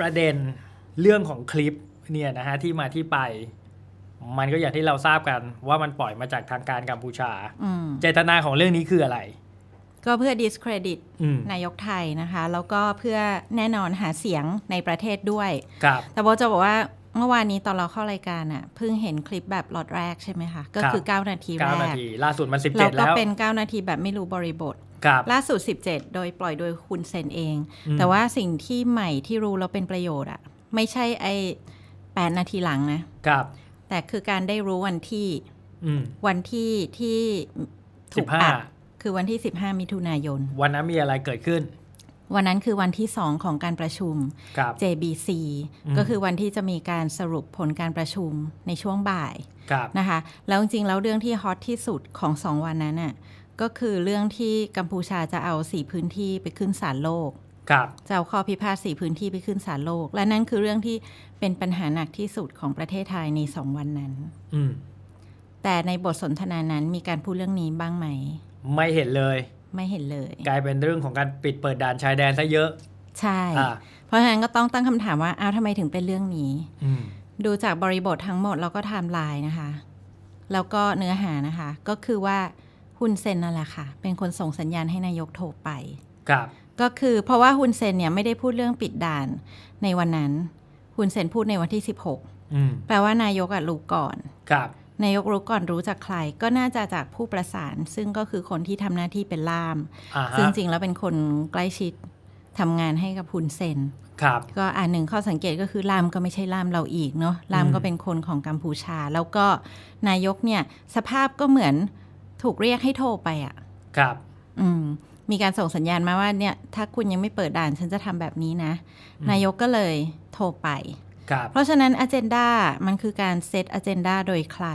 ประเด็นเรื่องของคลิปเนี่ยนะฮะที่มาที่ไป มันก็อย่างที่เราทราบกันว่ามันปล่อยมาจากทางการกัมพูชา อืม เจตนาของเรื่องนี้คืออะไร ก็เพื่อ discredit อืมนายกไทยนะคะ แล้วก็เพื่อแน่นอนหาเสียงในประเทศด้วย ครับ แต่โบจะบอกว่าเมื่อวานนี้ตอนเราเข้ารายการอะเพิ่งเห็นคลิปแบบล็อตแรกใช่ไหมคะ ก็คือ9นาทีแรเก้านาที ล่าสุดมันสิบแล้เจ็วดก็แล้ว เป็น 9 นาทีแบบไม่รู้บริบทครับ ล่าสุด 17 โดยปล่อยโดยคุณเซนเองอืมแต่ว่าสิ่งที่ใหม่ที่รู้แล้วเป็นประโยชน์อะไม่ใช่ไอ้8นาทีหลังนะครับ แต่คือการได้รู้วันที่อืมวันที่ที่ถูสิกบห้าอัดคือวันที่ 15 มิถุนายน วันนั้นมีอะไรเกิดขึ้น วันนั้นคือวันที่ 2 ของการประชุมครับ JBC อืมก็คือวันที่จะมีการสรุปผลการประชุมในช่วงบ่ายครับนะคะ แล้วจริงๆ แล้วเรื่องที่ฮอตที่สุดของสองวันนั้นน่ะ ก็คือเรื่องที่กัมพูชาจะเอาสี่พื้นที่ไปขึ้นศาลโลกครับจะเอาข้อพิพาทสี่พื้นที่ไปขึ้นศาลโลก และนั่นคือเรื่องที่เป็นปัญหาหนักที่สุดของประเทศไทยในสองวันนั้นอืมแต่ในบทสนทนานั้นมีการพูดเรื่องนี้บ้างไหม ไม่เห็นเลย ไม่เห็นเลย กลายเป็นเรื่องของการปิดเปิดด่านชายแดนซะเยอะ ใช่อ่าเพราะฉะนั้นก็ต้องตั้งคำถามว่าอ้าวทำไมถึงเป็นเรื่องนี้อืมดูจากบริบททั้งหมดแล้วก็ไทม์ไลน์นะคะ แล้วก็เนื้อหานะคะ ก็คือว่า ฮุนเซนนั่นแหละค่ะ เป็นคนส่งสัญญาณให้นายกโทรไป ครับ ก็คือเพราะว่าฮุนเซนเนี่ยไม่ได้พูดเรื่องปิดด่านในวันนั้นฮุนเซนพูดในวันที่อืม16 แปลว่านายกอะรู้ก่อน ครับ นายกรู้ก่อนรู้จากใคร ก็น่าจะจากผู้ประสาน ซึ่งก็คือคนที่ทำหน้าที่เป็นล่ามอ่าซึ่งฮะจริงแล้วเป็นคนใกล้ชิดทำงานให้กับฮุนเซนครับก็อ่าหนึ่งข้อสังเกตก็คือลามก็ไม่ใช่ลามเราอีกเนาะลามอืมก็เป็นคนของกัมพูชา แล้วก็นายกเนี่ยสภาพก็เหมือน ถูกเรียกให้โทรไปอะ่ะ ครับ อืม มีการส่งสัญญาณมาว่าเนี่ย ถ้าคุณยังไม่เปิดด่านฉันจะทำแบบนี้นะอืมนายกก็เลยโทรไป ครับ เพราะฉะนั้นอ g e n d a มันคือการเซตอ g e n d a โดยใคร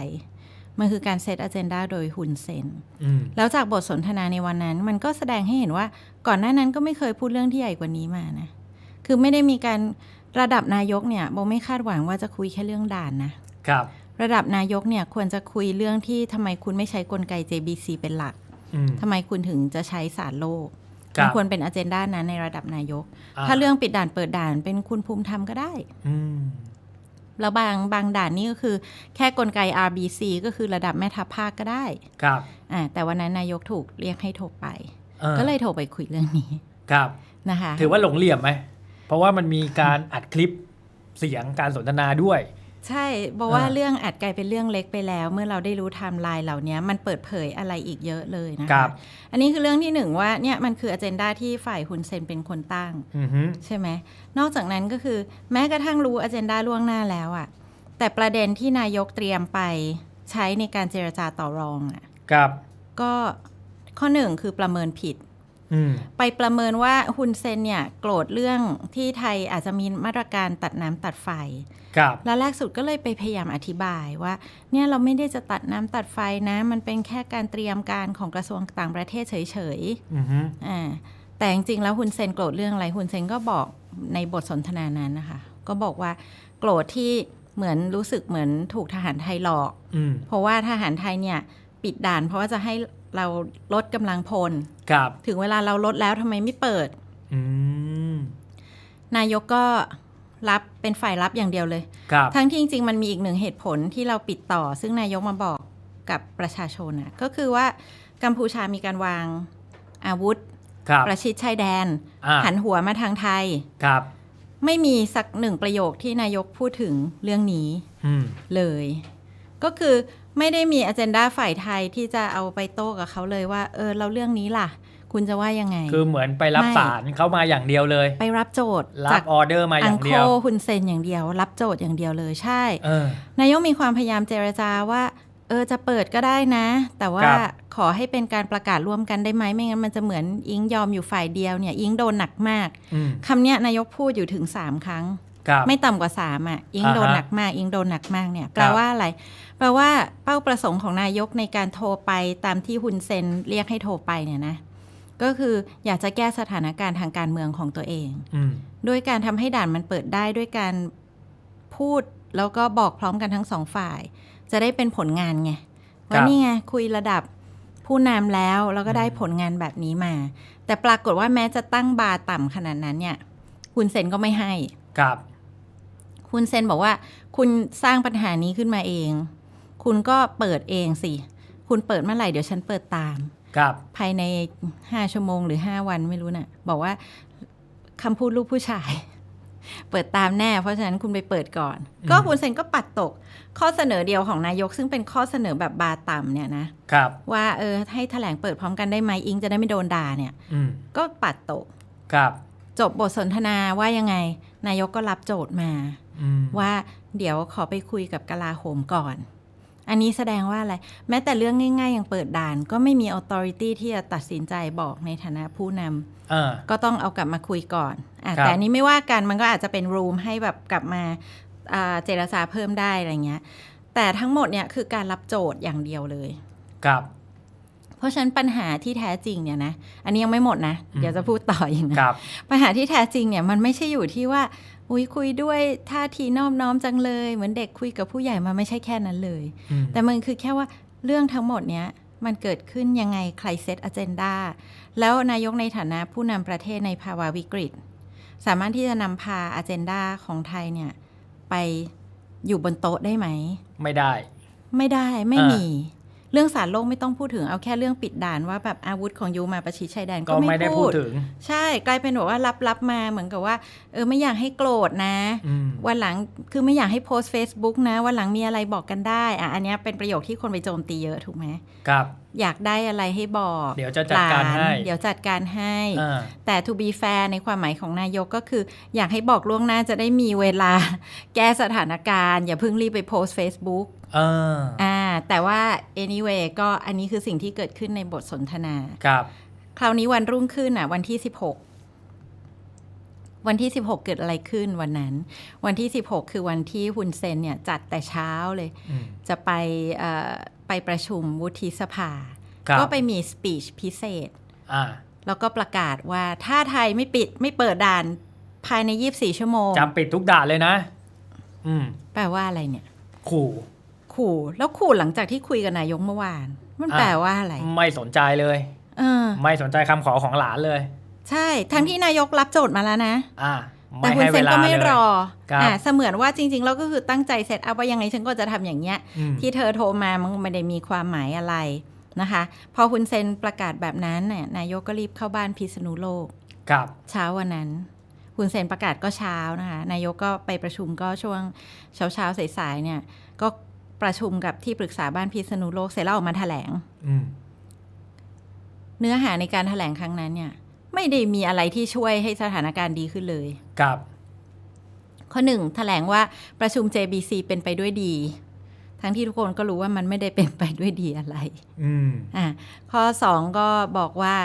มันคือการเซตอ g e n d a โดยฮุนเซนอืมแล้วจากบทสนทนาในวันนั้น มันก็แสดงให้เห็นว่าก่อนหน้านั้นก็ไม่เคยพูดเรื่องที่ใหญ่กว่านี้มานะ คือไม่ได้มีการระดับนายกเนี่ยโบไม่คาดหวังว่าจะคุยแค่เรื่องด่านนะครับ ระดับนายกเนี่ยควรจะคุยเรื่องที่ทำไมคุณไม่ใช้กลไก JBC เป็นหลักอืมทำไมคุณถึงจะใช้สารโลกครับมันควรเป็นอ g e n d a นั้นในระดับนายกอ่ถ้าเรื่องปิดด่านเปิดด่านเป็นคุณภูมิธรรมก็ได้อืมแล้วบางบางด่านนี่ก็คือ แค่กลไก RBC ก็คือระดับแม่ทัพภาคก็ได้ ครับอ่าแต่วันนั้นนายกถูกเรียกให้โทรไปออก็เลยโทรไปคุยเรื่องนี้ ครับ นะคะ ถือว่าหลงเหลี่ยมไหม เพราะว่ามันมีการอัดคลิปเสียงการสนทนาด้วย ใช่บอกว่าอ่าเรื่องอาจกลายเป็นเรื่องเล็กไปแล้ว เมื่อเราได้รู้ไทม์ไลน์เหล่านี้มันเปิดเผยอะไรอีกเยอะเลยนะครัคะบอันนี้คือเรื่องที่หนึ่งว่าเนี่ยมันคืออ g e n d a ที่ฝ่ายฮุนเซนเป็นคนตั้งอือฮึใช่ไหมนอกจากนั้นก็คือแม้กระทั่งรู้อ g e n d a ล่วงหน้าแล้วอะแต่ประเด็นที่นายกเตรียมไปใช้ในการเจรจาต่อรองอะครับ ก็ข้อหนึ่งคือประเมินผิดอืมไปประเมินว่าฮุนเซนเนี่ย โกรธเรื่องที่ไทยอาจจะมีมาตรการตัดน้ำตัดไฟ ครับแล้วแรกสุดก็เลยไปพยายามอธิบายว่า เนี่ยเราไม่ได้จะตัดน้ำตัดไฟนะ มันเป็นแค่การเตรียมการของกระทรวงต่างประเทศเฉยอือฮึๆอ่าแต่จริงๆแล้วฮุนเซนโกรธเรื่องอะไรฮุนเซนก็บอกในบทสนทนานั้นนะคะ ก็บอกว่าโกรธที่เหมือนรู้สึกเหมือนถูกทหารไทยหลอก อืมเพราะว่าทหารไทยเนี่ยปิดด่าน เพราะว่าจะให้เราลดกำลังพล ครับถึงเวลาเราลดแล้วทำไมไม่เปิด อืมนายกก็ รับเป็นฝ่ายรับอย่างเดียวเลย ครับ ทั้งที่จริงๆ มันมีอีกหนึ่งเหตุผลที่เราปิดต่อ ซึ่งนายกมาบอกกับประชาชนนะก็คือว่ากัมพูชามีการวางอาวุธ ครับ ประชิดชายแดน อ่า หันหัวมาทางไทย ครับ ไม่มีสักหนึ่งประโยคที่นายกพูดถึงเรื่องนี้อืม เลย ก็คือไม่ได้มีอ g e n d a ฝ่ายไทยที่จะเอาไปโต้กับเขาเลยว่า เออเราเรื่องนี้ล่ะ คุณจะว่ายังไง คือเหมือนไปรับไม่สารเข้ามาอย่างเดียวเลย ไปรับโจทย์รัจาบกออเดอร์มาออัย่างงโคเดียวฮุนเซนอย่างเดียว รับโจทย์อย่างเดียวเลยใช่เออนายกมีความพยายามเจรจาว่าเออจะเปิดก็ได้นะ แต่ว่าครับขอให้เป็นการประกาศร่วมกันได้ไหมไม่งั้นมันจะเหมือนอิงยอมอยู่ฝ่ายเดียวเนี่ย อิงโดนหนักมากอืมคำเนี้ยนายกพูดอยู่ถึงสามครั้งครับไม่ต่ำกว่าสามอะอิงโดนอ่าฮะหนักมาก อิงโดนหนักมากเนี่ยแปคลรับว่าอะไรแปลว่าเป้าประสงค์ของนายกในการโทรไปตามที่ฮุนเซนเรียกให้โทรไปเนี่ยนะ ก็คืออยากจะแก้สถานการณ์ทางการเมืองของตัวเองอืมด้วยการทำให้ด่านมันเปิดได้ด้วยการพูดแล้วก็บอกพร้อมกันทั้งสองฝ่าย จะได้เป็นผลงานไงคว่ารับนี่ไงคุยระดับผู้นำแล้วแล้วก็ได้ผลงานแบบนี้มา แต่ปรากฏว่าแม้จะตั้งบาร์ต่ำขนาดนั้นเนี่ย คุณเซนก็ไม่ให้ครับ คุณเซนบอกว่า คุณสร้างปัญหานี้ขึ้นมาเอง คุณก็เปิดเองสิ คุณเปิดเมื่อไหร่เดี๋ยวฉันเปิดตาม ครับ ภายในห้าชั่วโมงหรือห้าวันไม่รู้นะ่ะ บอกว่าคำพูดลูกผู้ชาย เปิดตามแน่ เพราะฉะนั้นคุณไปเปิดก่อนอืมก็คุณเซนก็ปัดตก ข้อเสนอเดียวของนายก ซึ่งเป็นข้อเสนอแบบบาร์ต่ำเนี่ยนะครับ ว่าเออให้แถลงเปิดพร้อมกันได้ไหมอิงจะได้ไม่โดนด่าเนี่ยอืมก็ปัดตกครับ จบบทสนทนาว่ายังไง นายกก็รับโจทย์มาอืมว่าเดี๋ยวขอไปคุยกับกลาโหมก่อน อันนี้แสดงว่าอะไร แม้แต่เรื่องง่าย ๆ อย่างเปิดด่าน ก็ไม่มี authority ที่จะตัดสินใจบอกในฐานะผู้นำเออก็ต้องเอากลับมาคุยก่อนอะครับแต่อันนี้ไม่ว่ากันมันก็อาจจะเป็นรูมให้แบบกลับมาอ่าเจรจาเพิ่มได้อะไรเงี้ย แต่ทั้งหมดเนี่ยคือการรับโจทย์อย่างเดียวเลย ครับ เพราะฉะนั้นปัญหาที่แท้จริงเนี่ยนะ อันนี้ยังไม่หมดนะอืมเดี๋ยวจะพูดต่ออีกนะครับปัญหาที่แท้จริงเนี่ยมันไม่ใช่อยู่ที่ว่า อุ้ยคุยด้วยท่าทีนอบน้อมจังเลย เหมือนเด็กคุยกับผู้ใหญ่มันไม่ใช่แค่นั้นเลยอืมแต่มันคือแค่ว่าเรื่องทั้งหมดเนี้ยมันเกิดขึ้นยังไงใครเซตอ g e n d a แล้วนายกในฐานะผู้นำประเทศในภาวะวิกฤต สามารถที่จะนำพาอ g e n d a ของไทยเนี่ย ไปอยู่บนโต๊ะได้ไหม ไม่ได้ ไม่ได้ไม่อ่ามีมี เรื่องสารโลกไม่ต้องพูดถึงเอาแค่เรื่องปิดด่านว่าแบบอาวุธของยูมาประชิดชายแดนก็ก็ไม่ไม่ได้พูพูดดถึง ใช่กลายเป็นแบบว่ารับรับมาเหมือนกับว่าเออไม่อยากให้โกรธนะอืมวันหลังคือไม่อยากให้โพสต์ Facebook นะวันหลังมีอะไรบอกกันได้อะอันเนี้ยเป็นประโยคที่คนไปโจมตีเยอะถูกไหมครับ อยากได้อะไรให้บอกเดี๋ยวจะจัดการลนให้เดี๋ยวจัดการให้อ่าแต่ to be fair ในความหมายของนายกก็คือ อยากให้บอกล่วงหน้าจะได้มีเวลา แก้สถานการณ์ อย่าเพิ่งรีบไปโพสต์ Facebook เอออ่าแต่ว่า anyway ก็อันนี้คือสิ่งที่เกิดขึ้นในบทสนทนาครับ คราวนี้วันรุ่งขึ้นอะ วันที่ 16วันที่ 16 เกิดอะไรขึ้นวันนั้น วันที่ 16 คือวันที่ฮุนเซนเนี่ยจัดแต่เช้าเลยอืมจะไปเอ่อ ไปประชุมวุฒิสภาครับก็ไปมีสปีชพิเศษอ่าแล้วก็ประกาศว่าถ้าไทยไม่ปิดไม่เปิดด่านภายใน 24 ชั่วโมงจำปิดทุกด่านเลยนะ อืม แปลว่าอะไรเนี่ย ขู่ ขู่ แล้วขู่หลังจากที่คุยกับนายกเมื่อวาน มันอะแปลว่าอะไร ไม่สนใจเลยเออไม่สนใจคำขอของหลานเลย ใช่ ทั้งที่นายกรับโจทย์มาแล้วนะ อ่า แต่ไม่คุณให้เซเวนลาก็ไม่เลยรอครับอ่าเสมือนว่าจริงๆเราก็คือตั้งใจเซตอัพว่ายังไงฉันก็จะทำอย่างเงี้ยอืมที่เธอโทรมามันไม่ได้มีความหมายอะไรนะคะ พอคุณเซนประกาศแบบนั้นเนี่ยนายกก็รีบเข้าบ้านพิษณุโลกครับเช้าวันนั้นคุณเซนประกาศก็เช้านะคะ นายกก็ไปประชุมก็ช่วงเช้าเช้าๆสายๆเนี่ย ก็ประชุมกับที่ปรึกษาบ้านพิษณุโลกเสร็จแล้วออกมาแถลงอืมเนื้อหาในการแถลงครั้งนั้นเนี่ย ไม่ได้มีอะไรที่ช่วยให้สถานการณ์ดีขึ้นเลย ครับ ข้อหนึ่งแถลงว่าประชุม JBC เป็นไปด้วยดี ทั้งที่ทุกคนก็รู้ว่ามันไม่ได้เป็นไปด้วยดีอะไรอืมอะข้อสองก็บอกว่า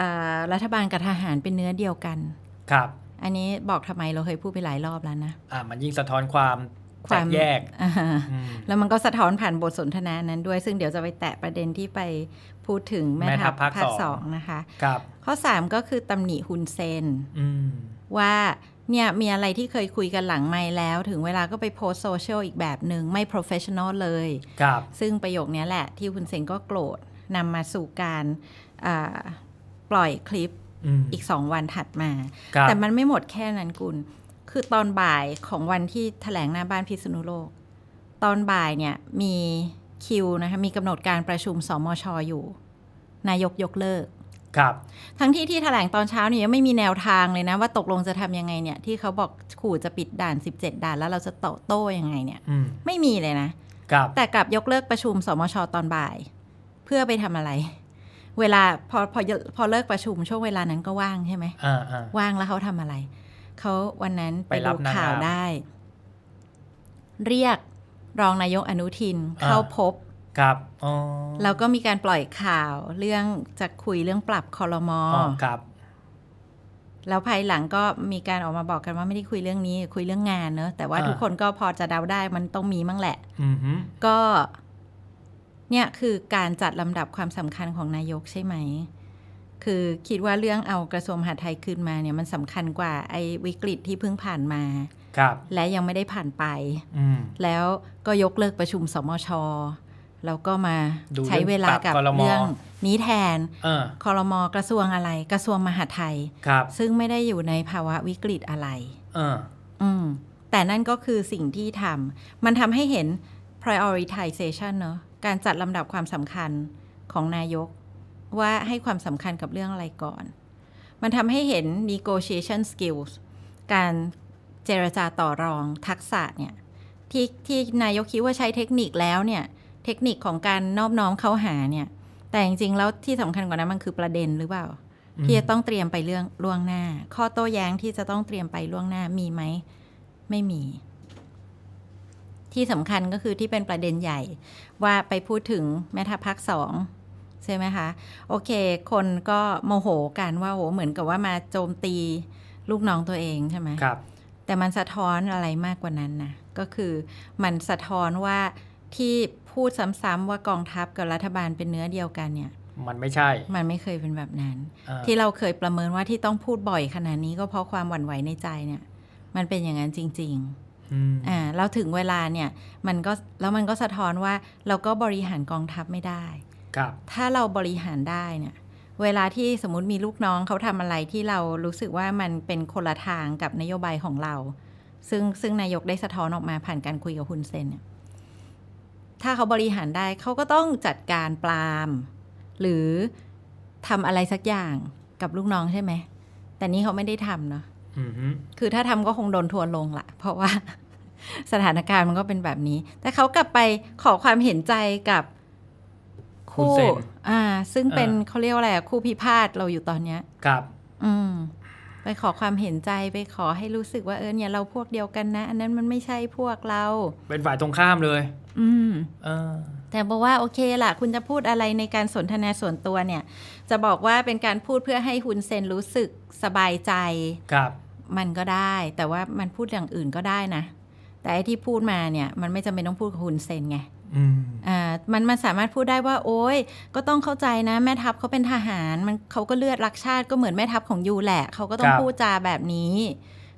อ่ารัฐบาลกับทหารเป็นเนื้อเดียวกัน ครับ อันนี้บอกทำไมเราเคยพูดไปหลายรอบแล้วนะ อ่ามันยิ่งสะท้อนความคแตวาม กแยกอ่า อืมแล้วมันก็สะท้อนผ่านบทสนทนานั้นด้วย ซึ่งเดี๋ยวจะไปแตะประเด็นที่ไป พูดถึงแม่แม่ทัทัพพภาคภาคสองสองนะคะครับข้อ 3 ก็คือตำหนิฮุนเซนอืมว่าเนี่ยมีอะไรที่เคยคุยกันหลังไม่แล้ว ถึงเวลาก็ไปโพสโซเชียลอีกแบบหนึ่งไม่ professional เลยครับซึ่งประโยคเนี้ยแหละที่คุณเซนก็โกรธนำมาสู่การอ่าปล่อยคลิปอืมอีกสองวันถัดมาครับแต่มันไม่หมดแค่นั้นกุลคือตอนบ่ายของวันที่แถลงหน้าบ้านพิษณุโลก ตอนบ่ายเนี่ยมี คิวนะคะมีกำหนดการประชุมสมชอยู่ นายกยกเลิกครับ ทั้งที่ที่แถลงตอนเช้าเนี่ยยังไม่มีแนวทางเลยนะ ว่าตกลงจะทำยังไงเนี่ย ที่เขาบอกขู่จะปิดด่าน 17 ด่านแล้วเราจะโตโต้ยังไงเนี่ยอืมไม่มีเลยนะครับแต่กลับยกเลิกประชุมสมชตอนบ่าย เพื่อไปทำอะไร เวลาพอพอพอเลิกประชุมช่วงเวลานั้นก็ว่างใช่ไหมอ่าอ่าว่างแล้วเขาทำอะไรเขาวันนั้นไปไปรัดูบนางงามข่าวได้ เรียก รองนายกอนุทินอ่าเข้าพบครับอ๋อแล้วก็มีการปล่อยข่าวเรื่องจะคุยเรื่องปรับคอรมออ๋อครับ แล้วภายหลังก็มีการออกมาบอกกันว่าไม่ได้คุยเรื่องนี้ คุยเรื่องงานเนอะแต่ว่าอ่าทุกคนก็พอจะเดาได้มันต้องมีมั่งแหละอืมฮึก็ เนี่ยคือการจัดลำดับความสำคัญของนายกใช่ไหม คือคิดว่าเรื่องเอากระทรวงมหาดไทยคืนมาเนี่ยมันสำคัญกว่าไอ้วิกฤตที่เพิ่งผ่านมาครับ และยังไม่ได้ผ่านไปอืมแล้วก็ยกเลิกประชุมสมชแล้วก็มาดูใช้เวลากับเรื่องปรับครมเรื่องนี้แทนเออคอรมอกระทรวงอะไร กระทรวงมหาดไทยครับซึ่งไม่ได้อยู่ในภาวะวิกฤตอะไรเอออืมแต่นั่นก็คือสิ่งที่ทำมันทำให้เห็น prioritization เนอะการจัดลำดับความสำคัญของนายก ว่าให้ความสำคัญกับเรื่องอะไรก่อน มันทำให้เห็น negotiation skills การ เจรจาต่อรองทักษะเนี่ยที่ที่นายกคิดว่าใช้เทคนิคแล้วเนี่ยเทคนิคของการนอบน้อมเข้าหาเนี่ย แต่จริงๆ แล้วที่สำคัญกว่านั้นมันคือประเด็นหรือเปล่าอืมที่จะต้องเตรียมไปเรื่องล่วงหน้า ข้อโต้แย้งที่จะต้องเตรียมไปล่วงหน้ามีไหมไม่มี ที่สำคัญก็คือที่เป็นประเด็นใหญ่ ว่าไปพูดถึงแม่ทัพภาคสองใช่ไหมคะ โอเค คนก็โมโหกันว่าโหเหมือนกับว่ามาโจมตีลูกน้องตัวเองใช่ไหมครับ แต่มันสะท้อนอะไรมากกว่านั้นนะก็คือมันสะท้อนว่าที่พูดซ้ำๆว่ากองทัพกับรัฐบาลเป็นเนื้อเดียวกันเนี่ย มันไม่ใช่ มันไม่เคยเป็นแบบนั้นอ่าที่เราเคยประเมินว่าที่ต้องพูดบ่อยขนาดนี้ก็เพราะความหวั่นไหวในใจเนี่ย มันเป็นอย่างนั้นจริงอืมๆอ่าเราถึงเวลาเนี่ยมันก็แล้วมันก็สะท้อนว่าเราก็บริหารกองทัพไม่ได้ ครับ ถ้าเราบริหารได้เนี่ย เวลาที่สมมติมีลูกน้องเขาทำอะไรที่เรารู้สึกว่ามันเป็นคนละทางกับนโยบายของเรา ซึ่งซึ่งนายกได้สะท้อนออกมาผ่านการคุยกับฮุนเซนเนี่ยถ้าเขาบริหารได้เขาก็ต้องจัดการปราม หรือทำอะไรสักอย่างกับลูกน้องใช่ไหม แต่นี่เขาไม่ได้ทำเนาะอืมฮึคือถ้าทำก็คงโดนทัวร์ลงละเพราะว่าสถานการณ์มันก็เป็นแบบนี้ แต่เขากลับไปขอความเห็นใจกับ คุณคู่เซนอ่า ซึ่งเป็นอ่าเขาเรียกว่าอะไรอะคู่พิพาทเราอยู่ตอนเนี้ย ครับ อืม ไปขอความเห็นใจไปขอให้รู้สึกว่าเออเนี่ยเราพวกเดียวกันนะ อันนั้นมันไม่ใช่พวกเรา เป็นฝ่ายตรงข้ามเลย อืมเออแต่บอกว่าโอเคล่ะ คุณจะพูดอะไรในการสนทนาส่วนตัวเนี่ย จะบอกว่าเป็นการพูดเพื่อให้ฮุนเซนรู้สึกสบายใจครับ มันก็ได้ แต่ว่ามันพูดอย่างอื่นก็ได้นะ แต่ไอ้ที่พูดมาเนี่ย มันไม่จำเป็นต้องพูดกับฮุนเซนไง อืมอ่ามันมันสามารถพูดได้ว่า โอ้ยก็ต้องเข้าใจนะ แม่ทัพเขาเป็นทหาร มันเขาก็เลือดรักชาติก็เหมือนแม่ทัพของยูแหละเขาก็ต้องพูดจาแบบนี้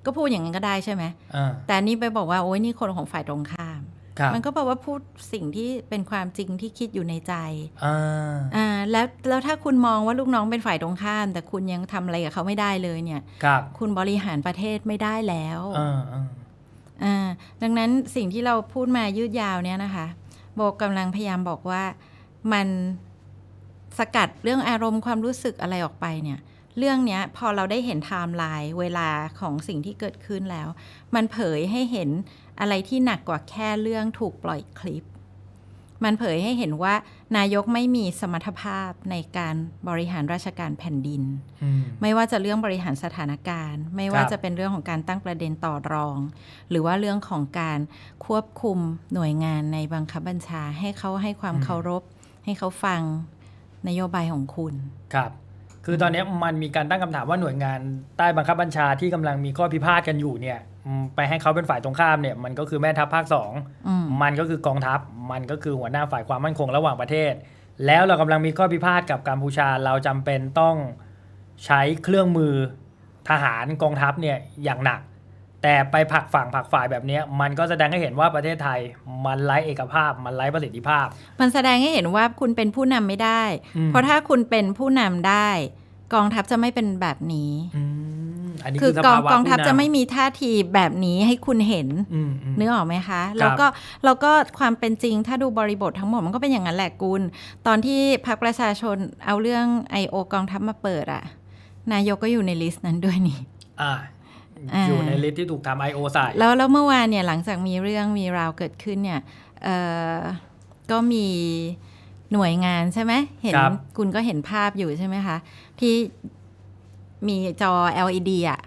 ก็พูดอย่างนั้นก็ได้ใช่ไหมอ่าแต่อันนี่ไปบอกว่าโอ้ยนี่คนของฝ่ายตรงข้ามครับมันก็แปลว่าพูดสิ่งที่เป็นความจริงที่คิดอยู่ในใจอ่าอ่าแล้วแล้วถ้าคุณมองว่าลูกน้องเป็นฝ่ายตรงข้าม แต่คุณยังทำอะไรกับเขาไม่ได้เลยเนี่ยครับคุณบริหารประเทศไม่ได้แล้วอ่าอ่าอ่าดังนั้นสิ่งที่เราพูดมายืดยาวเนี่ยนะคะ โบกำลังพยายามบอกว่ามันสกัดเรื่องอารมณ์ความรู้สึกอะไรออกไปเนี่ย เรื่องเนี้ยพอเราได้เห็นไทม์ไลน์เวลาของสิ่งที่เกิดขึ้นแล้ว มันเผยให้เห็นอะไรที่หนักกว่าแค่เรื่องถูกปล่อยคลิป มันเผยให้เห็นว่า นายกไม่มีสมรรถภาพในการบริหารราชการแผ่นดินอืมไม่ว่าจะเรื่องบริหารสถานการณ์ ไม่ว่าครับจะเป็นเรื่องของการตั้งประเด็นต่อรอง หรือว่าเรื่องของการควบคุมหน่วยงานในบังคับบัญชาให้เขาให้ความเคารพ ให้เขาฟังนโยบายของคุณ ครับ คือตอนนี้มันมีการตั้งคำถามว่าหน่วยงานใต้บังคับบัญชาที่กำลังมีข้อพิพาทกันอยู่เนี่ยอืมไปให้เขาเป็นฝ่ายตรงข้ามเนี่ยมันก็คือแม่ทัพภาคสองอืมมันก็คือกองทัพ มันก็คือหัวหน้าฝ่ายความมั่นคงระหว่างประเทศ แล้วเรากำลังมีข้อพิพาทกับกัมพูชาเราจำเป็นต้องใช้เครื่องมือทหารกองทัพเนี่ยอย่างหนัก แต่ไปผลักฝั่งผลักฝ่ายแบบเนี้ยมันก็แสดงให้เห็นว่าประเทศไทยมันไร้เอกภาพ มันไร้ประสิทธิภาพ มันแสดงให้เห็นว่าคุณเป็นผู้นำไม่ได้อืมเพราะถ้าคุณเป็นผู้นำได้ กองทัพจะไม่เป็นแบบนี้ อืมอันนี้คืคืออสกองภาวะกองทัพผู้นำจะไม่มีท่าทีแบบนี้ให้คุณเห็นอืมอืมนึกออกไหมคะแล้วก็แล้วก็ความเป็นจริงถ้าดูบริบททั้งหมดมันก็เป็นอย่างนั้นแหละกุลตอนที่พรรคประชาชนเอาเรื่อง I.O. กองทัพมาเปิดอะนายกก็อยู่ในลิสต์นั้นด้วยนี่อ่าอ่าอยู่ในลิสต์ที่ถูกทำไอโอใส่แล้วแล้วเมื่อวานเนี่ยหลังจากมีเรื่องมีราวเกิดขึ้นเนี่ยเอ่อก็มีหน่วยงานใช่ไหมเห็นครับคุณก็เห็นภาพอยู่ใช่ไหมคะ ที่ มีจอ LED อะ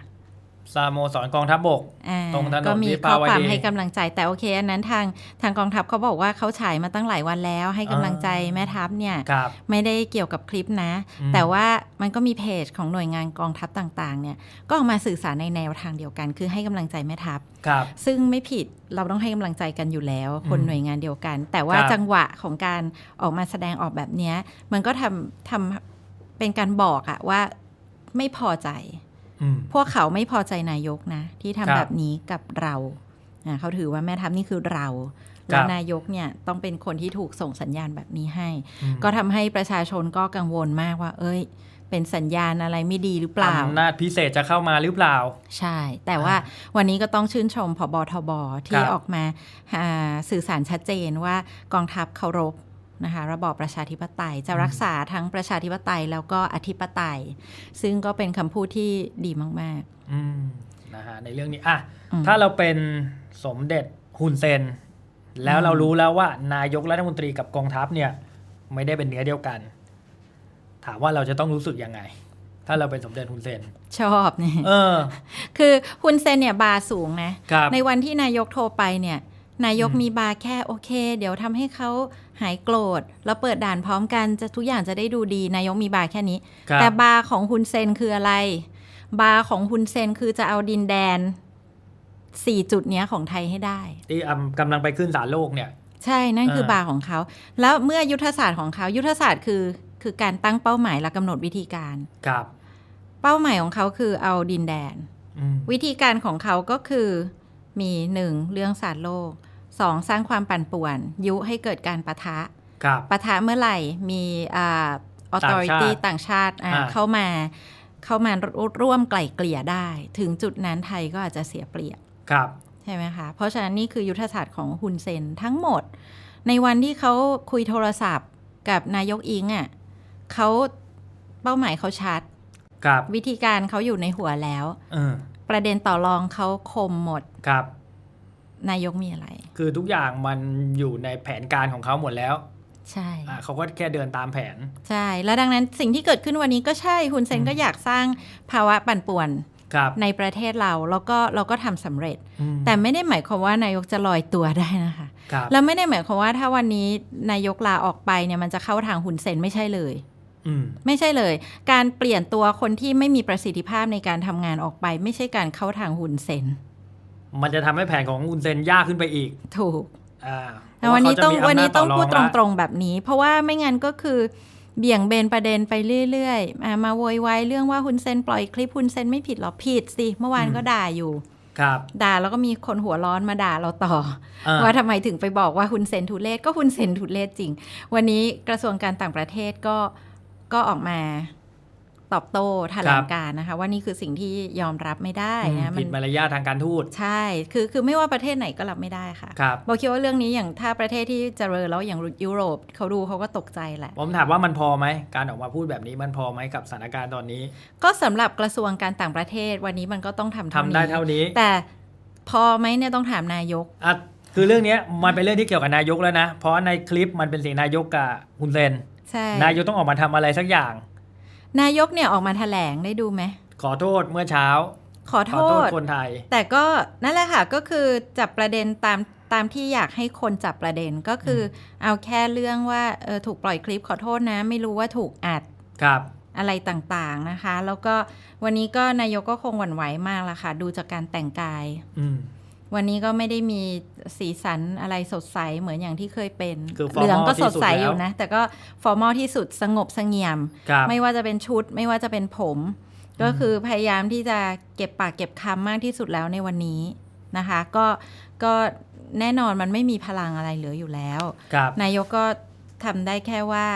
สโมสรกองทัพบกอ่าตรงถนนก็มีวิข้อภาวดีความให้กำลังใจแต่โอเค อันนั้นทางทางกองทัพเขาบอกว่าเขาฉายมาตั้งหลายวันแล้ว ให้กำลังใจแม่ทัพเนี่ยครับไม่ได้เกี่ยวกับคลิปนะอืมแต่ว่ามันก็มีเพจของหน่วยงานกองทัพต่างๆ เนี่ย ก็ออกมาสื่อสารในแนวทางเดียวกัน คือให้กำลังใจแม่ทัพครับซึ่งไม่ผิดเราต้องให้กำลังใจกันอยู่แล้ว คนอืมหน่วยงานเดียวกัน แต่ว่าครับจังหวะของการออกมาแสดงออกแบบเนี้ยมันก็ทำทำเป็นการบอกอะว่า ไม่พอใจอืมพวกเขาไม่พอใจนายกนะ ที่ทำครับแบบนี้กับเราอ่าเขาถือว่าแม่ทัพนี่คือเราครัแล้วบนายกเนี่ยต้องเป็นคนที่ถูกส่งสัญญาณแบบนี้ให้อืมก็ทำให้ประชาชนก็กังวลมากว่า เอ้ย เป็นสัญญาณอะไรไม่ดีหรือเปล่าอำนาจพิเศษจะเข้ามาหรือเปล่า ใช่ แต่ว่าวันนี้ก็ต้องชื่นชมพบทบที่ครับออกมาอ่าสื่อสารชัดเจนว่ากองทัพเคารพ นะคะระบอบประชาธิปไตย จะรักษาทั้งประชาธิปไตยแล้วก็อธิปไตย ซึ่งก็เป็นคำพูดที่ดีมากอืมนะฮะในเรื่องนี้อะอืมถ้าเราเป็นสมเด็จฮุนเซน แล้วเรารู้แล้วว่านายกรัฐมนตรีกับกองทัพเนี่ย ไม่ได้เป็นเนื้อเดียวกัน ถามว่าเราจะต้องรู้สึกยังไงถ้าเราเป็นสมเด็จฮุนเซนๆชอบเนี่ยเออ คือฮุนเซนเนี่ยบาร์สูงนะครับในวันที่นายกโทรไปเนี่ย นายกอืมมีบาร์แค่โอเค เดี๋ยวทำให้เขา หายโกรธ แล้วเปิดด่านพร้อมกันจะทุกอย่างจะได้ดูดีนายกมีบาร์แค่นี้ครับแต่บาร์ของฮุนเซนคืออะไร บาร์ของฮุนเซนคือจะเอาดินแดนสี่จุดเนี้ยของไทยให้ได้ ที่อ่ำกำลังไปขึ้นศาลโลกเนี่ย ใช่นั่นคือเออบาร์ของเขา แล้วเมื่อยุทธศาสตร์ของเขา ยุทธศาสตร์คือคือการตั้งเป้าหมายและกำหนดวิธีการครับ เป้าหมายของเขาคือเอาดินแดนอืมวิธีการของเขาก็คือมีหนึ่งเรื่องศาสตร์โลก สองสร้างความปั่นป่วน ยุให้เกิดการประทะครับปะทะเมื่อไหร่มีอ่า authority ต่างชาติต่างชาติอ่าอ่าเข้ามาเข้ามาร่วมไกล่เกลี่ยได้ ถึงจุดนั้นไทยก็อาจจะเสียเปรียบครับใช่ไหมคะ เพราะฉะนั้นนี่คือยุทธศาสตร์ของฮุนเซนทั้งหมด ในวันที่เขาคุยโทรศัพท์กับนายกอิงอะเขาเป้าหมายเขาชัดครับวิธีการเขาอยู่ในหัวแล้วเออประเด็นต่อรองเขาคมหมดครับ นายกมีอะไร คือทุกอย่างมันอยู่ในแผนการของเขาหมดแล้ว ใช่อะเขาก็แค่เดินตามแผน ใช่ แล้วดังนั้นสิ่งที่เกิดขึ้นวันนี้ก็ใช่ฮุนเซนอืมก็อยากสร้างภาวะปั่นป่วนครับในประเทศเราแล้วก็เราก็ทำสำเร็จอืมแต่ไม่ได้หมายความว่านายกจะลอยตัวได้นะคะครับแล้วไม่ได้หมายความว่าถ้าวันนี้นายกลาออกไปเนี่ยมันจะเข้าทางฮุนเซนไม่ใช่เลยอืมไม่ใช่เลย การเปลี่ยนตัวคนที่ไม่มีประสิทธิภาพในการทำงานออกไป ไม่ใช่การเข้าทางฮุนเซน มันจะทำให้แผนของอุนเซนยากขึ้นไปอีก ถูกอ่าแต่วันนี้ต้องเพราะวันเขาจะมีนี้ต้องำาจพูดตละรงๆแบบนี้ เพราะว่าไม่งั้นก็คือเบี่ยงเบนประเด็นไปเรื่อยๆอะมาโวยวายเรื่องว่าฮุนเซนปล่อยคลิปฮุนเซนไม่ผิดหรอผิดสิ เมื่อวานก็ด่าอยู่ ครับ ด่าแล้วก็มีคนหัวร้อนมาด่าเราต่ออ่าว่าทำไมถึงไปบอกว่าฮุนเซนทุเลศก็ฮุนเซนทุเลศจริง วันนี้กระทรวงการต่างประเทศก็ก็ออกมา ตอบโต้แถลงการณ์นะคะ ว่านี่คือสิ่งที่ยอมรับไม่ได้อืมนะมัผิดนมารยาททางการทูตใช่ คือคือไม่ว่าประเทศไหนก็รับไม่ได้ค่ะครับบอกคิดว่าเรื่องนี้อย่างถ้าประเทศที่เจริญแล้วอย่างยุโรปเขาดูเขาก็ตกใจแหละ ผมถามว่ามันพอไหมการออกมาพูดแบบนี้มันพอไหมกับสถานการณ์ตอนนี้ ก็สำหรับกระทรวงการต่างประเทศวันนี้มันก็ต้องทำทำได้เท่านี้ แต่พอไหมเนี่ยต้องถามนายกอะคือเรื่องเนี้ยมันเป็นเรื่องที่เกี่ยวกับนายกแล้วนะ เพราะในคลิปมันเป็นเสียงนายกกับฮุนเซนใช่นายกต้องออกมาทำอะไรสักอย่าง นายกเนี่ยออกมาแถลงได้ดูไหม ขอโทษเมื่อเช้า ขอขโทอโทษษคนไทย แต่ก็นั่นแหละค่ะก็คือจับประเด็นตามตามที่อยากให้คนจับประเด็นก็คืออเอาแค่เรื่องว่าเออถูกปล่อยคลิปขอโทษนะ ไม่รู้ว่าถูกอัดครับอะไรต่างๆนะคะ แล้วก็วันนี้ก็นายกก็คงหวั่นไหวมากละค่ะ ดูจากการแต่งกายอืม วันนี้ก็ไม่ได้มีสีสันอะไรสดใสเหมือนอย่างที่เคยเป็นคือ formal เหลืองก็สดใสที่สุดแล้วอยู่นะ แต่ก็ฟอร์มอลที่สุดสงบเสงี่ยมครับไม่ว่าจะเป็นชุดไม่ว่าจะเป็นผม ก็คือพยายามที่จะเก็บปากเก็บคำมากที่สุดแล้วในวันนี้นะคะ ก็ก็แน่นอนมันไม่มีพลังอะไรเหลืออยู่แล้วครับนายกก็ทำได้แค่ว่า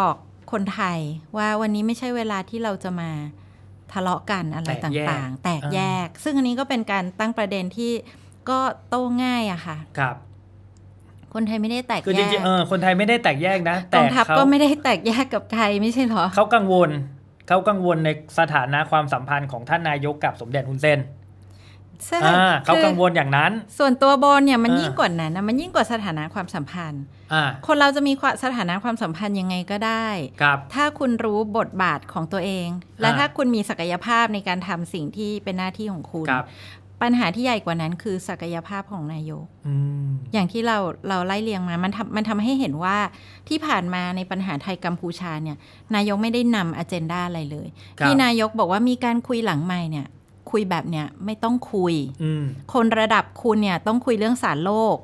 บอกคนไทยว่าวันนี้ไม่ใช่เวลาที่เราจะมา ทะเลาะกันอะไรแตกแยกต่างๆ แตกอ่าแยก ซึ่งอันนี้ก็เป็นการตั้งประเด็นที่ก็โต้ง่ายอะค่ะ ครับ คนไทยไม่ได้แตกคือแยจกริงๆเออคนไทยไม่ได้แตกแยกนะกแต่องทัพเขาก็ไม่ได้แตกแยกกับใครไม่ใช่เหรอเขากังวลเขากังวลในสถานะความสัมพันธ์ของท่านนายกกับสมเด็จฮุนเซน ใช่อ่าเขาคือกังวลอย่างนั้น ส่วนตัวโบนเนี่ยมันอ่ายิ่ยิ่งกว่านั้นนะมันยิ่งกว่าสถานะความสัมพันธ์อ่าคนเราจะมีความสถานะความสัมพันธ์ยังไงก็ได้ครับถ้าคุณรู้บทบาทของตัวเอง และอ่าถ้าคุณมีศักยภาพในการทำสิ่งที่เป็นหน้าที่ของคุณครับปัญหาที่ใหญ่กว่านั้นคือศักยภาพของนายกอืมอย่างที่เราเราไล่เรียงมา มันทำมันทำให้เห็นว่าที่ผ่านมาในปัญหาไทยกัมพูชาเนี่ย นายกไม่ได้นำอเจนดาอะไรเลยครับที่นายกบอกว่ามีการคุยหลังไม่เนี่ย คุยแบบเนี้ยไม่ต้องคุยอืมคนระดับคุณเนี่ยต้องคุยเรื่องสารโลก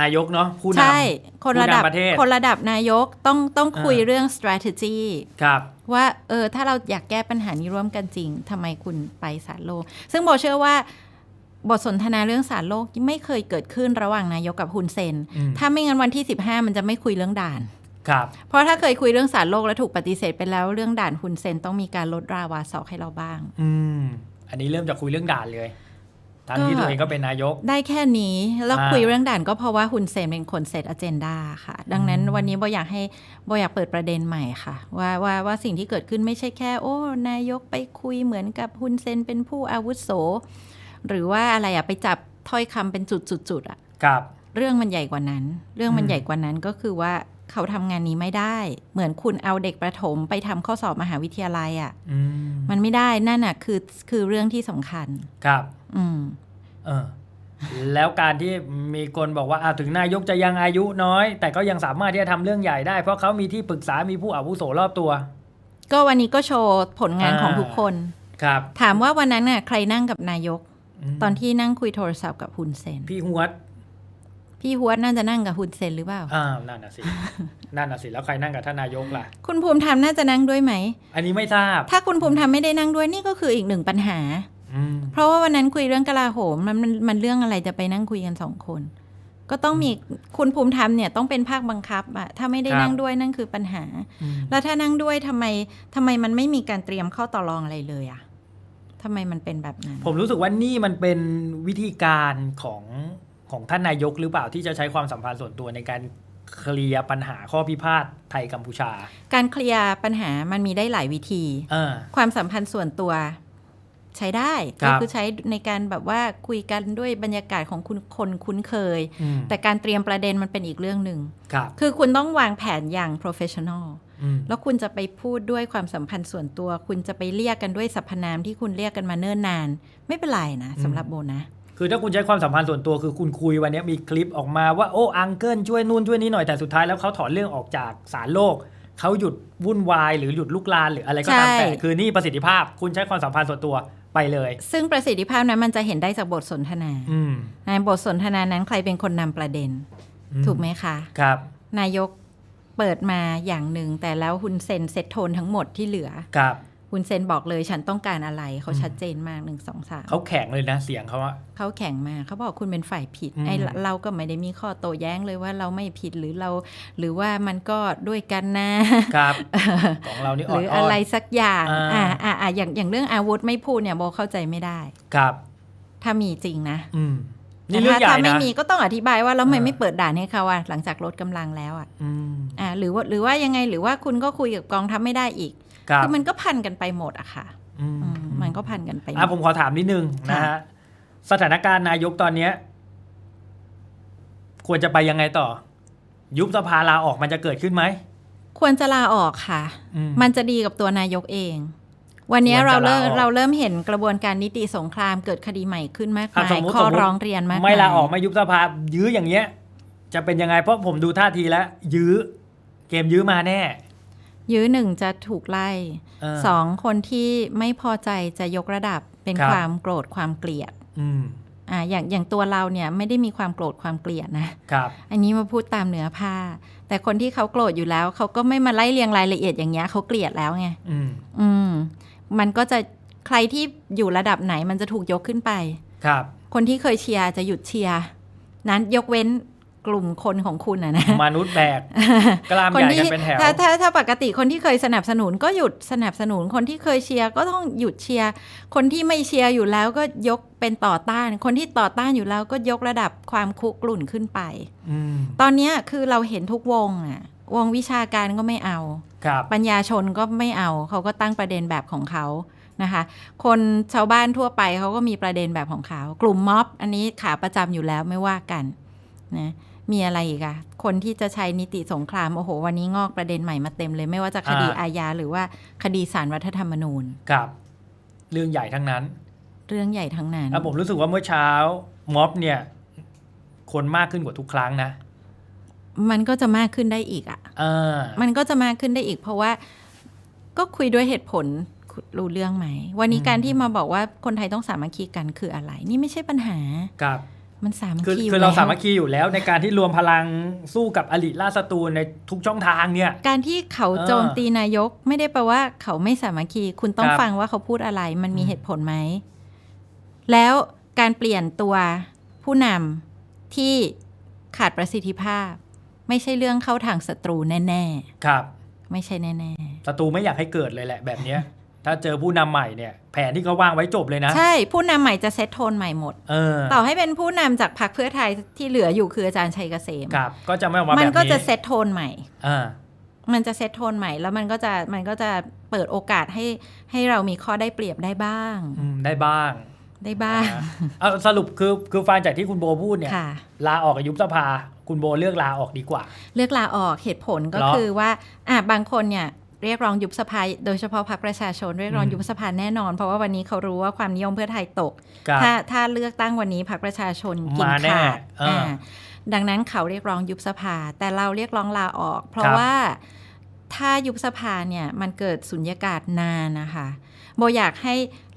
นายกเนาะผู้นำใช่ คนระดับผู้นำประเทศคนระดับนายกต้องต้องคุยอ่าเรื่อง strategy ครับ ว่าเออถ้าเราอยากแก้ปัญหานี้ร่วมกันจริงทำไมคุณไปสารโลก ซึ่งโบเชื่อว่าบทสนทนาเรื่องสารโลกไม่เคยเกิดขึ้นระหว่างนายกกับฮุนเซนอืมถ้าไม่งั้นวันที่ 15 มันจะไม่คุยเรื่องด่าน ครับ เพราะถ้าเคยคุยเรื่องสารโลกแล้วถูกปฏิเสธไปแล้วเรื่องด่านฮุนเซนต้องมีการลดราวาศอกให้เราบ้าง อืม อันนี้เริ่มจากคุยเรื่องด่านเลยทั้งก็ที่ตัวเองก็เป็นนายก ได้แค่นี้แล้วอ่าคุยเรื่องด่านก็เพราะว่าฮุนเซนเป็นคนเซตอเจนดาค่ะ ดังนั้นอืมวันนี้โบอยากให้โบอยากเปิดประเด็นใหม่ค่ะ ว่าว่าว่าสิ่งที่เกิดขึ้นไม่ใช่แค่ โอ้ นายกไปคุยเหมือนกับฮุนเซนเป็นผู้อาวุโส หรือว่าอะไรอะไปจับถ้อยคำเป็นจุดๆๆอะครับ เรื่องมันใหญ่กว่านั้น เรื่องมันอืมใหญ่กว่านั้นก็คือว่า เขาทำงานนี้ไม่ได้ เหมือนคุณเอาเด็กประถมไปทำข้อสอบมหาวิทยาลัยอะ่ะอืมมันไม่ได้นั่นน่ะคือคือเรื่องที่สำคัญ ครับ อืม เออ แล้วการที่มีคนบอกว่าอะถึงนายกจะยังอายุน้อย แต่ก็ยังสามารถที่จะทำเรื่องใหญ่ได้ เพราะเขามีที่ปรึกษามีผู้อาวุโสรอบตัว ก็วันนี้ก็โชว์ผลงานอ่าของทุกคน ครับ ถามว่าวันนั้นน่ะใครนั่งกับนายกมตอนที่นั่งคุยโทรศัพท์กับฮุนเซนพี่ฮวด พี่ฮวดน่าจะนั่งกับฮุนเซนหรือเปล่าอ้าวนั่นน่ะสินั่นน่ะสิแล้วใครนั่งกับท่านนายกล่ะ คุณภูมิธรรมน่าจะนั่งด้วยไหม อันนี้ไม่ทราบ ถ้าคุณภูมิธรรมไม่ได้นั่งด้วยนี่ก็คืออีกหนึ่งปัญหาอืมเพราะว่าวันนั้นคุยเรื่องกลาโหมมันมันมันเรื่องอะไรจะไปนั่งคุยกันสองคน ก็ต้องมีคุณภูมิธรรมเนี่ยต้องเป็นภาคบังคับอะถ้าไม่ได้ครับนั่งด้วยนั่นคือปัญหาอืมแล้วถ้านั่งด้วยทำไมทำไมมันไม่มีการเตรียมเข้าต่อรองอะไรเลยอะทำไมมันเป็นแบบนั้น ผมรู้สึกว่านี่มันเป็นวิธีการของ ของท่านนายกหรือเปล่าที่จะใช้ความสัมพันธ์ส่วนตัวในการเคลียร์ปัญหาข้อพิพาทไทยกัมพูชา การเคลียร์ปัญหามันมีได้หลายวิธีเออความสัมพันธ์ส่วนตัวใช้ได้ครัก็บคือใช้ในการแบบว่าคุยกันด้วยบรรยากาศของคุณคนคุ้นเคยอืมแต่การเตรียมประเด็นมันเป็นอีกเรื่องหนึ่งครับคือคุณต้องวางแผนอย่าง professional อืมแล้วคุณจะไปพูดด้วยความสัมพันธ์ส่วนตัว คุณจะไปเรียกกันด้วยสรรพนามที่คุณเรียกกันมาเนิ่นนาน ไม่เป็นไรนะสำหรับโบนะ คือถ้าคุณใช้ความสัมพันธ์ส่วนตัวคือคุณคุยวันนี้มีคลิปออกมาว่าโอ้อังเกิลช่วยนู่นช่วยนี้หน่อยแต่สุดท้ายแล้วเขาถอนเรื่องออกจากสารโลกเขาหยุดวุ่นวายหรือหยุดลุกลานหรืออะไรก็ตามใช่แต่คือนี่ประสิทธิภาพ คุณใช้ความสัมพันธ์ส่วนตัวไปเลย ซึ่งประสิทธิภาพนั้นมันจะเห็นได้จากบทสนทนาอืมในบทสนทนานั้นใครเป็นคนนำประเด็นอืถูกไหมคะครับ นายกเปิดมาอย่างหนึ่งแต่แล้วฮุนเซนเซตโทนทั้งหมดที่เหลือครับ ฮุนเซนบอกเลยฉันต้องการอะไรเขาอืมชัดเจนมากหนึ่งสองสามเขาแข็งเลยนะเสียงเขาอะเขาแข็งมากเขาบอกคุณเป็นฝ่ายผิดอืมไอ้เราก็ไม่ได้มีข้อโต้แย้งเลยว่าเราไม่ผิดหรือเรา หรือว่ามันก็ด้วยกันนะครับของเรานี่หอ่อรืนอๆอะไรสักอย่างอ่าอ่าอ่าอ่าอย่างอย่างเรื่องอาวุธไม่พูดเนี่ยโบเข้าใจไม่ได้ครับ ถ้ามีจริงนะ อืมแต่นี่เรื่องถ้าใหญ่ถ้าไม่นะมีก็ต้องอธิบายว่าแล้วทำไมอ่าไม่เปิดด่านให้เขาอะหลังจากลดกำลังแล้วอะอืมอ่าหรือว่าหรือว่ายังไงหรือว่าคุณก็คุยกับกองทัพไม่ได้อีก ครับคือมันก็พันกันไปหมดอะค่ะอืมอืมมันก็พันกันไปหมอะดผมขอถามนิดนึงนะค่ะฮะสถานการณ์นายกตอนเนี้ย ควรจะไปยังไงต่อ ยุบสภาลาออกมันจะเกิดขึ้นไหมควรจะลาออกค่ะอืมมันจะดีกับตัวนายกเอง วันนี้ควรจะเราเริ่มลาออกเราเริ่มเห็นกระบวนการนิติสงครามเกิดคดีใหม่ขึ้นมากอะมาสยมมุติข้อสมมุติร้องเรียนมากไม่ลาออกยไม่ยุบสภายื้ออย่างเงี้ย จะเป็นยังไงเพราะผมดูท่าทีแล้วยื้อเกมยื้อมาแน่ ยื้อหนึ่งจะถูกไล่เออสองคนที่ไม่พอใจจะยกระดับเป็นครับความโกรธความเกลียดอืมอ่าอย่างอย่างตัวเราเนี่ยไม่ได้มีความโกรธความเกลียดนะครับ อันนี้มาพูดตามเนื้อผ้า แต่คนที่เขาโกรธอยู่แล้วเขาก็ไม่มาไล่เรียงรายละเอียดอย่างเงี้ยเขาเกลียดแล้วไงอืมอืมมันก็จะใครที่อยู่ระดับไหนมันจะถูกยกขึ้นไป ครับ คนที่เคยเชียร์จะหยุดเชียร์นั้นยกเว้น กลุ่มคนของคุณนะนะมนุษย์แบกกล้ามคนใหญ่ที่กันเป็นแถวถ้าถ้าถ้าปกติคนที่เคยสนับสนุนก็หยุดสนับสนุนคนที่เคยเชียร์ก็ต้องหยุดเชียร์คนที่ไม่เชียร์อยู่แล้วก็ยกเป็นต่อต้าน คนที่ต่อต้านอยู่แล้วก็ยกระดับความคุกรุ่นขึ้นไปอืมตอนเนี้ยคือเราเห็นทุกวงอะวงวิชาการก็ไม่เอาครับปัญญาชนก็ไม่เอาเขาก็ตั้งประเด็นแบบของเขานะคะ คนชาวบ้านทั่วไปเขาก็มีประเด็นแบบของเขา กลุ่มม็อบ อันนี้ขาประจำอยู่แล้วไม่ว่ากันนะ มีอะไรอีกอะคนที่จะใช้นิติสงคราม โอ้โห วันนี้งอกประเด็นใหม่มาเต็มเลย ไม่ว่าจะคดีอ่าอาญาหรือว่าคดีสารรัฐธรรมนูญครับเรื่องใหญ่ทั้งนั้น เรื่องใหญ่ทั้งนั้นแล้วผมรู้สึกว่าเมื่อเช้าม็อบเนี่ย คนมากขึ้นกว่าทุกครั้งนะ มันก็จะมากขึ้นได้อีกอะเออมันก็จะมากขึ้นได้อีก เพราะว่าก็คุยด้วยเหตุผลรู้เรื่องไหม วันนี้อืมการที่มาบอกว่าคนไทยต้องสามัคคีกันคืออะไร นี่ไม่ใช่ปัญหาครับ มันสามัคคือคีคือเรายู่แล้วสามัคคีอยู่แล้วในการที่รวมพลังสู้กับอริราชศัตรูในทุกช่องทางเนี่ย การที่เขาเออโจมตีนายกไม่ได้แปลว่าเขาไม่สามัคคี คุณต้องครับ ฟังว่าเขาพูดอะไร มันมีอืมเหตุผลไหม แล้วการเปลี่ยนตัวผู้นำที่ขาดประสิทธิภาพ ไม่ใช่เรื่องเข้าทางศัตรูแน่ ครับๆ ไม่ใช่แน่ ศัตรูไม่อยากให้เกิดเลยแหละแบบเนี้ย ถ้าเจอผู้นำใหม่เนี่ยแผนที่เขาวางไว้จบเลยนะๆใช่ผู้นำใหม่จะเซตโทนใหม่หมดเออต่อให้เป็นผู้นำจากพรรคเพื่อไทยที่เหลืออยู่คืออาจารย์ชัยเกษมครับก็จะไม่ออกมาแบบมันี้นก็จะเซตโทนใหม่อ่ามันจะเซตโทนใหม่แล้วมันก็จะมันก็จะเปิดโอกาสให้ให้เรามีข้อได้เปรียบได้บ้างอืมได้บ้างได้บ้างนะเอาสรุปคือคือฟังจากที่คุณโบพูดเนี่ยค่ะลาออกกับยุบสภาคุณโบเลือกลาออกดีกว่า เลือกลาออกเหตุผลก็เหรอคือว่าอะบางคนเนี่ย เรียกร้องยุบสภาโดยเฉพาะพรรคประชาชนเรียกร้องอืมยุบสภาแน่นอน เพราะว่าวันนี้เขารู้ว่าความนิยมเพื่อไทยตกครับถ้าถ้าเลือกตั้งวันนี้พรรคประชาชนกินมาแน่ขาดเอออ่าดังนั้นเขาเรียกร้องยุบสภา แต่เราเรียกร้องลาออก เพราะครับว่าถ้ายุบสภาเนี่ยมันเกิดสุญญากาศนานนะคะโบอยากให้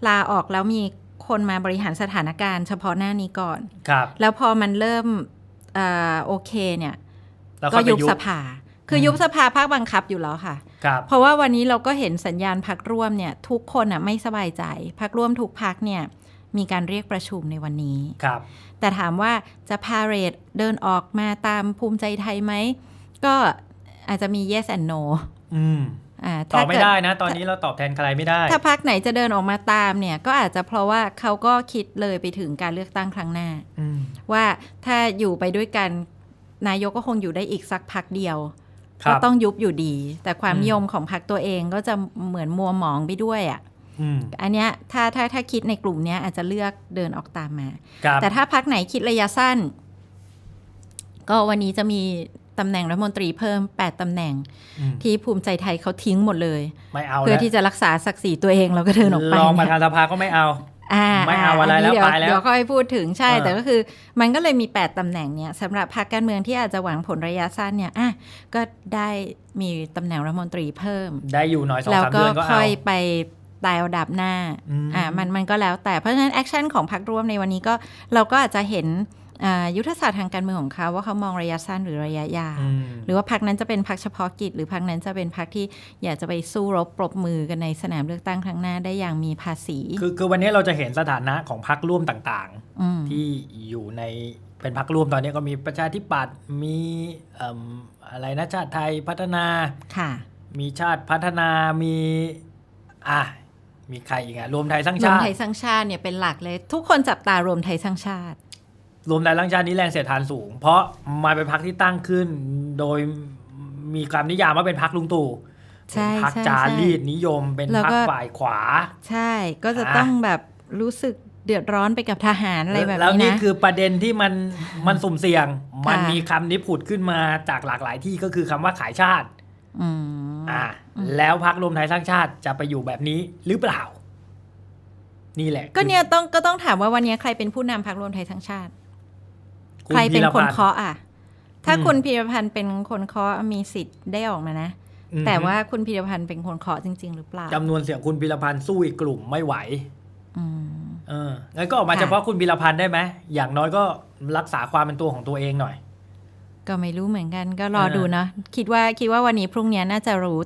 ลาออกแล้วมีคนมาบริหารสถานการณ์เฉพาะหน้านี้ก่อน ครับ แล้วพอมันเริ่มเออโอเคเนี่ยแล้วก็ค่อยไปยุบยุบสภา คือมยุบสภาภาคบังคับอยู่แล้วค่ะครับ เพราะว่าวันนี้เราก็เห็นสัญญาณพักร่วมเนี่ยทุกคนอะไม่สบายใจ พักร่วมทุกพักเนี่ยมีการเรียกประชุมในวันนี้ครับ แต่ถามว่าจะพาเรดเดินออกมาตามภูมิใจไทยไหม ก็อาจจะมี yes and no อืมอ่าตอบไม่เกิได้นะ ตอนนี้เราตอบแทนใครไม่ได้ ถ้าพักไหนจะเดินออกมาตามเนี่ย ก็อาจจะเพราะว่าเขาก็คิดเลยไปถึงการเลือกตั้งครั้งหน้าอืมว่าถ้าอยู่ไปด้วยกันนายกก็คงอยู่ได้อีกสักพักเดียวค ก็รับต้องยุบอยู่ดี แต่ความอืมนิยมของพรรคตัวเองก็จะเหมือนมัวหมองไปด้วยอะอืมอันเนี้ยถ้าถ้าถ้าคิดในกลุ่มเนี้ยอาจจะเลือกเดินออกตามมาครับแต่ถ้าพรรคไหนคิดระยะสั้น ก็วันนี้จะมีตำแหน่งรัฐมนตรีเพิ่ม 8ตำแหน่งอืมที่ภูมิใจไทยเขาทิ้งหมดเลยไม่เอาเพื่อแล้วที่จะรักษาศักดิ์ศรีตัวเองเราก็เดินออกไปรองประเนี่ยธานสภาก็ไม่เอาอ่า ไม่เอาอะไรนนี้แล้วเดี๋ยไปแล้ว เดี๋ยวค่อยพูดถึงใช่เออแต่ก็คือมันก็เลยมี 8ตำแหน่งเนี่ยสำหรับพรรคการเมืองที่อาจจะหวังผลระยะสั้นเนี่ยอะก็ได้มีตำแหน่งรัฐมนตรีเพิ่ม ได้อยู่หน่อยสองแล้วสามก็เดือนก็ค่เอาอยไปตายเอาดับหน้าอืมอ่ามันมันก็แล้วแต่เพราะฉะนั้นแอคชั่นของพรรคร่วมในวันนี้ก็เราก็อาจจะเห็นอ่า ยุทธศาสตร์ทางการเมืองของเขาว่าเขามองระยะสั้นหรือระยะยาวอืมหรือว่าพรรคนั้นจะเป็นพรรคเฉพาะกิจ หรือพรรคนั้นจะเป็นพรรคที่อยากจะไปสู้รบปรบมือกันในสนามเลือกตั้งครั้งหน้าได้อย่างมีภาษี คือคือวันนี้เราจะเห็นสถานะของพรรคร่วมต่างอืมๆที่อยู่ในเป็นพรรคร่วมตอนนี้ก็มีประชาธิปัตย์มีเอิ่มอะไรนะชาติไทยพัฒนาค่ะ มีชาติพัฒนามีอะมีใครอีกอะรวมไทยสร้างรวมชาติไทยสร้างชาติเนี่ยเป็นหลักเลย ทุกคนจับตารวมไทยสร้างชาติ รวมไทยสร้างชาตินี้แรงเสียดทานสูง เพราะมาเป็นพรรคที่ตั้งขึ้น โดยมีความนิยามว่าเป็นพรรคลุงตู่ใช่เป็นพรรคใช่จาใช่รีตนิยม เป็นแล้วพรรก็คฝ่ายขวา ใช่ก็จะอะต้องแบบรู้สึกเดือดร้อนไปกับทหารอะไรแบบแล้วนี้นี่นะคือประเด็นที่มันมันสุ่มเสี่ยง มันค่ะมีคำนี้ผุดขึ้นมาจากหลากหลายที่ก็คือคำว่าขายชาติอืมอ่า แล้วพรรครวมไทยสร้างชาติจะไปอยู่แบบนี้หรือเปล่า นี่แหละ ก็เนี่ยต้องก็ต้องถามว่าวันนี้ใครเป็นผู้นำพรรครวมไทยสร้างชาติคุณ ใครเป็นพีคนพัธ์เคาะอะ ถ้าอืมคุณพีรพันธ์เป็นคนเคาะมีสิทธิ์ได้ออกมานะอืมแต่ว่าคุณพีรพันธ์เป็นคนเคาะจริง ๆ หรือเปล่าจำนวนเสียงคุณพิรพันธ์สู้อีกกลุ่มไม่ไหวอืมเอองั้นก็ออกมาค่ะเฉพาะคุณพิรพันธ์ได้ไหมอย่างน้อยก็รักษาความเป็นตัวของตัวเองหน่อย ก็ไม่รู้เหมือนกันก็รอเออดูเนาะคิดว่าคิดว่าวันนี้พรุ่งนี้น่าจะรู้